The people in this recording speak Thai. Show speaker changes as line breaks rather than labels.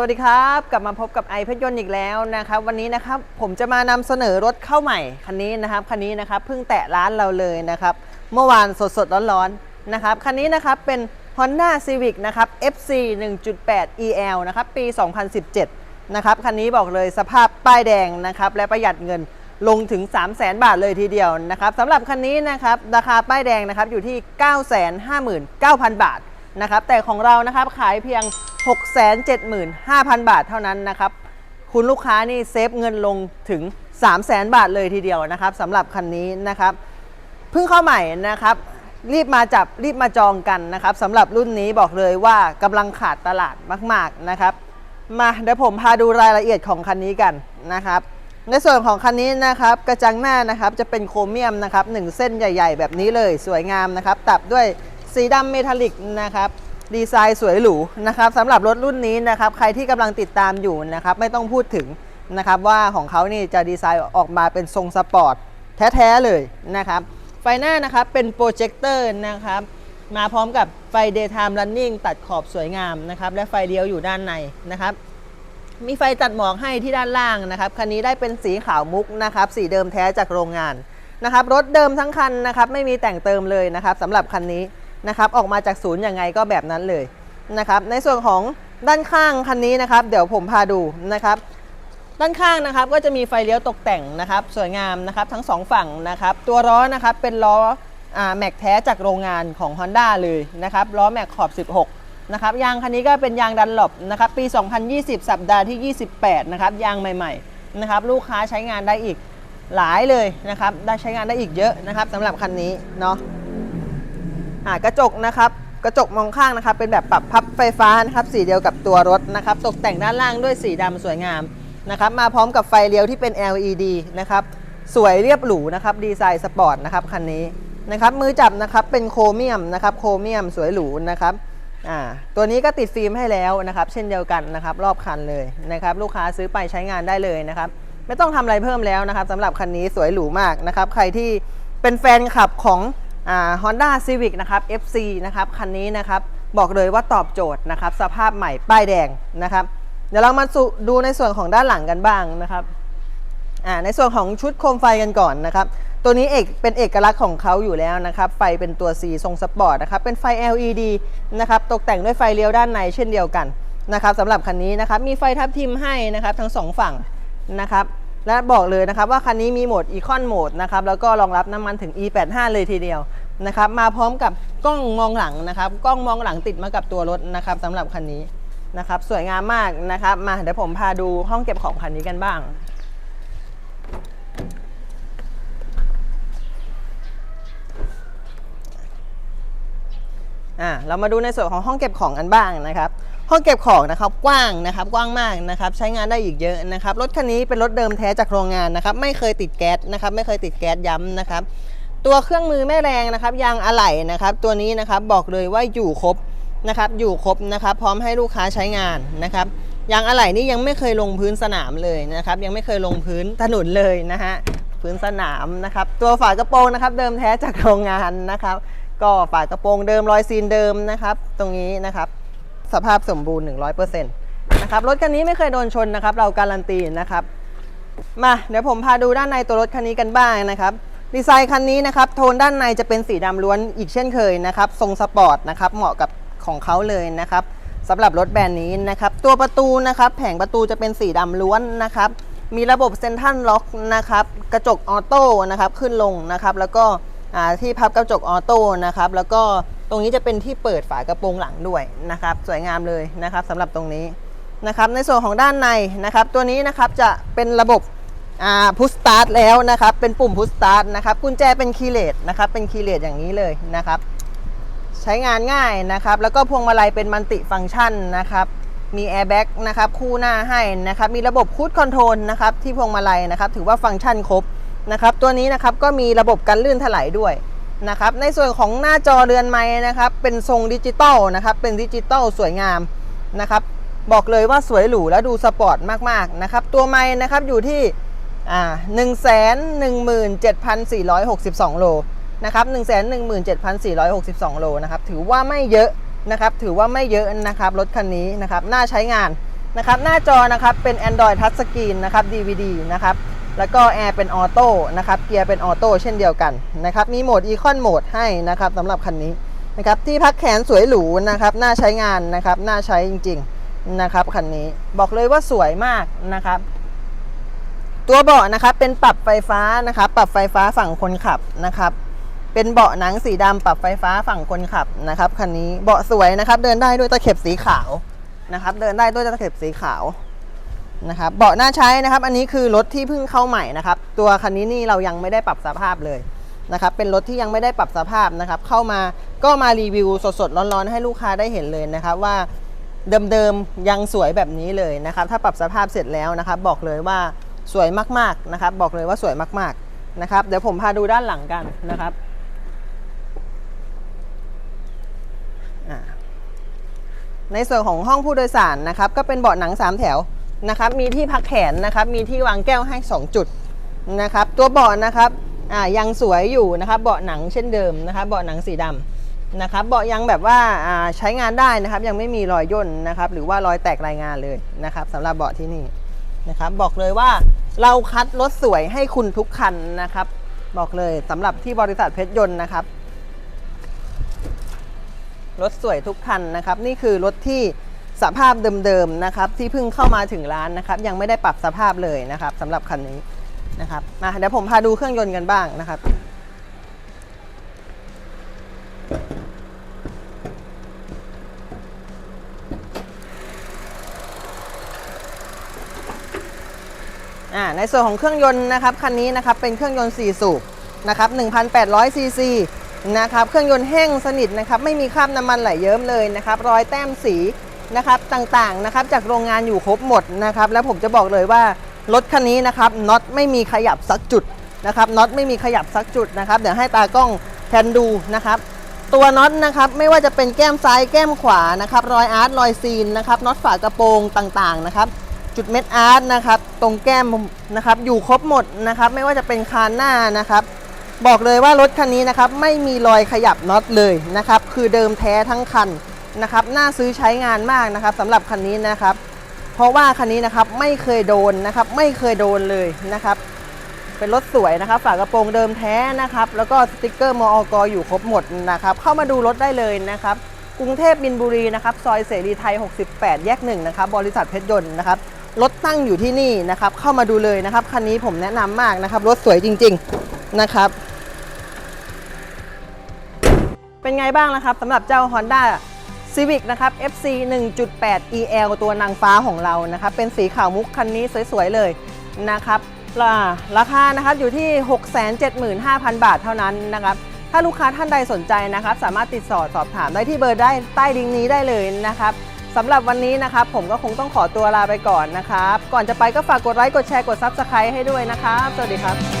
สวัสดีครับ กลับมาพบกับไอเพชรยนต์อีกแล้วนะครับวันนี้นะครับผมจะมานำเสนอรถเข้าใหม่คันนี้นะครับคันนี้นะครับเพิ่งแตะร้านเราเลยนะครับเมื่อวานสดๆร้อนๆนะครับคันนี้นะครับเป็น Honda Civic นะครับ FC 1.8 EL นะครับปี 2017นะครับคันนี้บอกเลยสภาพป้ายแดงนะครับและประหยัดเงินลงถึง 3 0 0แสนบาทเลยทีเดียวนะครับสำหรับคันนี้นะครับราคาป้ายแดงนะครับอยู่ที่ 959,000 บาท นะครับ แต่ของเรานะครับขายเพียง 675,000 บาทเท่านั้นนะครับ คุณลูกค้านี่เซฟเงินลงถึง 300,000 บาทเลยทีเดียวนะครับสำหรับคันนี้นะครับ เพิ่งเข้าใหม่นะครับ รีบมาจับรีบมาจองกันนะครับสำหรับรุ่นนี้บอกเลยว่ากำลังขาดตลาดมาก ๆนะครับ มาเดี๋ยวผมพาดูรายละเอียดของคันนี้กันนะครับในส่วนของคันนี้นะครับกระจังหน้านะครับจะเป็นโครเมียมนะครับหนึ่งเส้นใหญ่ ๆ แบบนี้เลยสวยงามนะครับ ตัดด้วย สีดำเมทัลลิกนะครับดีไซน์สวยหรูนะครับสำหรับรถรุ่นนี้นะครับใครที่กำลังติดตามอยู่นะครับไม่ต้องพูดถึงนะครับว่าของเขานี่จะดีไซน์ออกมาเป็นทรงสปอร์ตแท้ๆเลยนะครับไฟหน้านะครับเป็นโปรเจคเตอร์นะครับมาพร้อมกับไฟ daytime running ตัดขอบสวยงามนะครับและไฟเลี้ยวอยู่ด้านในนะครับมีไฟตัดหมอกให้ที่ด้านล่างนะครับคันนี้ได้เป็นสีขาวมุกนะครับสีเดิมแท้จากโรงงานนะครับรถเดิมทั้งคันนะครับไม่มีแต่งเติมเลยนะครับสำหรับคันนี้ นะครับออกมาจากศูนย์ยังไงก็แบบนั้นเลยนะครับในส่วนของด้านข้างคันนี้นะครับ เดี๋ยวผมพาดูนะครับ ด้านข้างนะครับก็จะมีไฟเลี้ยวตกแต่งนะครับ สวยงามนะครับทั้งสองฝั่งนะครับ ตัวล้อนะครับเป็นล้อแม็กแท้จากโรงงานของ Honda เลยนะครับล้อแม็กขอบ 16 นะครับยางคันนี้ก็เป็นยางดันหลบนะครับปี 2020 สัปดาห์ที่ 28 นะครับยางใหม่ๆนะครับลูกค้าใช้งานได้อีกหลายเลยนะครับได้ใช้งานได้อีกเยอะนะครับสำหรับคันนี้เนาะ อ่ากระจกนะครับกระจกมองข้างนะครับเป็นแบบปรับพับไฟฟ้านะครับสีเดียวกับตัวรถนะครับตกแต่งด้านล่างด้วยสีดำสวยงามนะครับมาพร้อมกับไฟเลี้ยวที่เป็น LED นะครับสวยเรียบหรูนะครับดีไซน์สปอร์ตนะครับคันนี้นะครับมือจับนะครับเป็นโครเมียมนะครับโครเมียมสวยหรูนะครับอ่าตัวนี้ก็ติดฟิล์มให้แล้วนะครับเช่นเดียวกันนะครับรอบคันเลยนะครับลูกค้าซื้อไปใช้งานได้เลยนะครับไม่ต้องทำอะไรเพิ่มแล้วนะครับสำหรับคันนี้สวยหรูมากนะครับใครที่เป็นแฟนคลับของ ฮอ่า Honda Civic นะครับ FC นะครับคันนี้นะครับบอกเลยว่าตอบโจทย์นะครับ สภาพใหม่ป้ายแดงนะครับ เดี๋ยวเรามาสุดูในส่วนของด้านหลังกันบ้างนะครับในส่วนของชุดโคมไฟกันก่อนนะครับ ตัวนี้เอกเป็นเอกลักษณ์ของเขาอยู่แล้วนะครับ ไฟเป็นตัวสีทรงสปอร์ตนะครับ เป็นไฟ LED นะครับ ตกแต่งด้วยไฟเลี้ยวด้านในเช่นเดียวกันนะครับสำหรับคันนี้นะครับ มีไฟทับทิมให้นะครับ ทั้งสองฝั่งนะครับ และบอกเลยนะครับว่าคันนี้มีโหมดอีคอนโหมดนะครับแล้วก็รองรับน้ำมันถึง E85 เลยทีเดียวนะครับมาพร้อมกับกล้องมองหลังนะครับกล้องมองหลังติดมากับตัวรถนะครับสำหรับคันนี้นะครับสวยงามมากนะครับมาเดี๋ยวผมพาดูห้องเก็บของคันนี้กันบ้าง อ่าเรามาดูในส่วนของห้องเก็บของกันบ้างนะครับห้องเก็บของนะครับกว้างนะครับกว้างมากนะครับใช้งานได้อีกเยอะนะครับรถคันนี้เป็นรถเดิมแท้จากโรงงานนะครับไม่เคยติดแก๊สนะครับไม่เคยติดแก๊สย้ำนะครับตัวเครื่องมือแม่แรงนะครับยางอะไหล่นะครับตัวนี้นะครับบอกเลยว่าอยู่ครบนะครับอยู่ครบนะครับพร้อมให้ลูกค้าใช้งานนะครับยางอะไหล่นี่ยังไม่เคยลงพื้นสนามเลยนะครับยังไม่เคยลงพื้นถนนเลยนะฮะพื้นสนามนะครับตัวฝากระโปรงนะครับเดิมแท้จากโรงงานนะครับ ก็ฝากระโปรงเดิมรอยซีนเดิมนะครับ ตรงนี้นะครับ สภาพสมบูรณ์ 100%นะครับ รถคันนี้ไม่เคยโดนชนนะครับ เราการันตีนะครับ มาเดี๋ยวผมพาดูด้านในตัวรถคันนี้กันบ้างนะครับ ดีไซน์คันนี้นะครับ โทนด้านในจะเป็นสีดำล้วนอีกเช่นเคยนะครับ ทรงสปอร์ตนะครับ เหมาะกับของเขาเลยนะครับสำหรับรถแบรนด์นี้นะครับ ตัวประตูนะครับ แผงประตูจะเป็นสีดำล้วนนะครับ มีระบบเซนทัลล็อกนะครับ กระจกออโต้นะครับ ขึ้นลงนะครับ แล้วก็ ที่พับกระจกออโต้นะครับ แล้วก็ตรงนี้จะเป็นที่เปิดฝากระโปรงหลังด้วยนะครับ สวยงามเลยนะครับสำหรับตรงนี้นะครับในส่วนของด้านในนะครับ ตัวนี้นะครับจะเป็นระบบพุชสตาร์ทแล้วนะครับ เป็นปุ่มพุชสตาร์ทนะครับกุญแจเป็นคีย์เลสนะครับเป็นคีย์เลสอย่างนี้เลยนะครับ ใช้งานง่ายนะครับ แล้วก็พวงมาลัยเป็นมัลติฟังก์ชันนะครับมีแอร์แบ็กนะครับคู่หน้าให้นะครับมีระบบคูดคอนโทรลนะครับที่พวงมาลัยนะครับ ถือว่าฟังก์ชันครบ นะครับ ตัวนี้นะครับก็มีระบบกันลื่นถลายด้วยนะครับ ในส่วนของหน้าจอเรือนไม้นะครับ เป็นทรงดิจิตอลนะครับ เป็นดิจิตอลสวยงามนะครับ บอกเลยว่าสวยหรูและดูสปอร์ตมากๆนะครับ ตัวไม้นะครับอยู่ที่อ่าหนึ่งแสนหนึ่งหมื่นเจ็ดพันสี่ร้อยหกสิบสองโลนะครับหนึ่งแสนหนึ่งหมื่นเจ็ดพันสี่ร้อยหกสิบสองโลนะครับ ถือว่าไม่เยอะนะครับ ถือว่าไม่เยอะนะครับ รถคันนี้นะครับ น่าใช้งานนะครับ หน้าจอนะครับ เป็น Android Touch Screen นะครับ DVD นะครับ แล้วก็แอร์เป็นออโต้นะครับเกียร์เป็นออโต้เช่นเดียวกันนะครับมีโหมด Econ Mode ให้นะครับสำหรับคันนี้นะครับที่พักแขนสวยหรูนะครับน่าใช้งานนะครับน่าใช้จริง ๆนะครับคันนี้บอกเลยว่าสวยมากนะครับตัวเบาะนะครับเป็นปรับไฟฟ้านะครับปรับไฟฟ้าฝั่งคนขับนะครับเป็นเบาะหนังสีดำปรับไฟฟ้าฝั่งคนขับนะครับคันนี้เบาะสวยนะครับเดินได้ด้วยตะเข็บสีขาวนะครับเดินได้ด้วยตะเข็บสีขาว นะครับเบาะน่าใช้นะครับ อันนี้คือรถที่เพิ่งเข้าใหม่นะครับ ตัวคันนี้นี่เรายังไม่ได้ปรับสภาพเลยนะครับ เป็นรถที่ยังไม่ได้ปรับสภาพนะครับ เข้ามาก็มารีวิวสดๆร้อนๆให้ลูกค้าได้เห็นเลยนะครับว่าเดิมๆยังสวยแบบนี้เลยนะครับ ถ้าปรับสภาพเสร็จแล้วนะครับ บอกเลยว่าสวยมากๆนะครับ บอกเลยว่าสวยมากๆนะครับ เดี๋ยวผมพาดูด้านหลังกันนะครับในส่วนของห้องผู้โดยสารนะครับ ก็เป็นเบาะหนัง 3 แถว นะครับมีที่พักแขนนะครับมีที่วางแก้วให้ 2 จุดนะครับตัวเบาะนะครับอ่ายังสวยอยู่นะครับเบาะหนังเช่นเดิมนะครับเบาะหนังสีดำนะครับเบาะยังแบบว่าอ่าใช้งานได้นะครับยังไม่มีรอยย่นนะครับหรือว่ารอยแตกรายงานเลยนะครับสำหรับเบาะที่นี่นะครับบอกเลยว่าเราคัดรถสวยให้คุณทุกคันนะครับ บอกเลยสำหรับที่บริษัทเพชรยนต์นะครับรถสวยทุกคันนะครับ นี่คือรถที่ สภาพเดิมๆนะครับที่เพิ่งเข้ามาถึงร้านนะครับยังไม่ได้ปรับสภาพเลยนะครับสำหรับคันนี้นะครับมาเดี๋ยวผมพาดูเครื่องยนต์กันบ้างนะครับในส่วนของเครื่องยนต์นะครับคันนี้นะครับเป็นเครื่องยนต์ 4 สูบนะครับ1,800ซีซีนะครับเครื่องยนต์แห้งสนิทนะครับไม่มีคราบน้ำมันไหลเยิ้มเลยนะครับรอยแต้มสี นะครับต่างๆนะครับจากโรงงานอยู่ครบหมดนะครับแล้วผมจะบอกเลยว่ารถคันนี้นะครับน็อตไม่มีขยับสักจุดนะครับน็อตไม่มีขยับสักจุดนะครับเดี๋ยวให้ตากล้องแทนดูนะครับตัวน็อตนะครับไม่ว่าจะเป็นแก้มซ้ายแก้มขวานะครับรอยอาร์ตรอยซีนนะครับน็อตฝากระโปรงต่างๆนะครับจุดเม็ดอาร์ตนะครับตรงแก้มนะครับอยู่ครบหมดนะครับไม่ว่าจะเป็นคานหน้านะครับบอกเลยว่ารถคันนี้นะครับไม่มีรอยขยับน็อตเลยนะครับคือเดิมแท้ทั้งคัน นะครับน่าซื้อใช้งานมากนะครับสำหรับคันนี้นะครับ เพราะว่าคันนี้นะครับไม่เคยโดนนะครับ ไม่เคยโดนเลยนะครับ เป็นรถสวยนะครับ ฝากระโปรงเดิมแท้นะครับ แล้วก็สติกเกอร์มอกอยู่ครบหมดนะครับ เข้ามาดูรถได้เลยนะครับ กรุงเทพบินบุรีนะครับซอยเสรีไทย 68 แยกหนึ่งนะครับบริษัทเพชรยนต์นะครับรถตั้งอยู่ที่นี่นะครับ เข้ามาดูเลยนะครับคันนี้ผมแนะนำมากนะครับรถสวยจริง ๆนะครับเป็นไงบ้างนะครับสำหรับเจ้า Honda Civic นะครับ FC 1.8 EL ตัวนางฟ้าของเรานะครับ เป็นสีขาวมุกคันนี้สวยๆเลยนะครับราราคานะครับอยู่ที่ 675,000 บาทเท่านั้นนะครับ ถ้าลูกค้าท่านใดสนใจนะครับ สามารถติดต่อสอบถามได้ที่เบอร์ได้ใต้ลิงนี้ได้เลยนะครับสำหรับวันนี้นะครับ ผมก็คงต้องขอตัวลาไปก่อนนะครับ ก่อนจะไปก็ฝากกดไลค์กดแชร์กด Subscribe ให้ด้วยนะครับ สวัสดีครับ